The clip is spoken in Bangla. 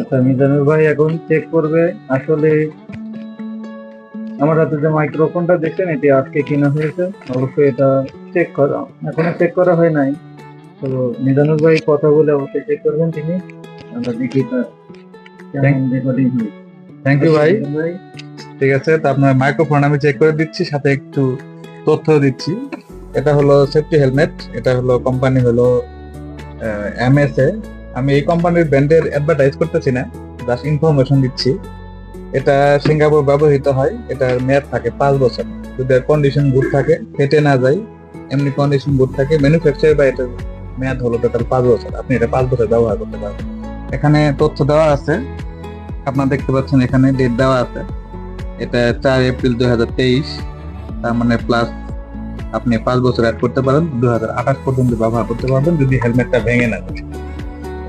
আচ্ছা মিজানুর ভাই এখন চেক করবে। আসলে আমার হাতে যে মাইক্রোফোনটা দেখছেন এটি আজকে কেনা হয়েছে। অবশ্যই এটা চেক করা এখনও চেক করা হয় নাই। তো মিজানুর ভাই কথা বলে অবশ্যই চেক করবেন তিনি। আমরা দেখি রেকর্ডিং হয়। থ্যাংক ইউ ভাই। ভাই ঠিক আছে তো আপনার মাইক্রোফোন আমি চেক করে দিচ্ছি সাথে একটু তথ্য দিচ্ছি। এটা হলো সেফটি হেলমেট এটা হলো কোম্পানি হলো এমএসএ আমি এই কোম্পানির ব্র্যান্ডের অ্যাডভার্টাইজ করতেছি না জাস্ট ইনফরমেশন দিচ্ছি। এটা সিঙ্গাপুর ব্যবহৃত হয়, এটার মেয়াদ থাকে পাঁচ বছর। যদি কন্ডিশন গুড থাকে ফেটে না যায় এমনি কন্ডিশন গুড থাকে ম্যানুফ্যাকচার বা এটার মেয়াদ হলো টোটাল পাঁচ বছর। আপনি এটা পাঁচ বছর ব্যবহার করতে পারবেন এখানে তথ্য দেওয়া আছে। আপনারা দেখতে পাচ্ছেন এখানে ডেট দেওয়া আছে। এটা চার এপ্রিল দুই হাজার তেইশ, তার মানে প্লাস আপনি পাঁচ বছর অ্যাড করতে পারেন। দুই হাজার আঠাশ পর্যন্ত ব্যবহার করতে পারবেন, যদি হেলমেটটা ভেঙে না যায়।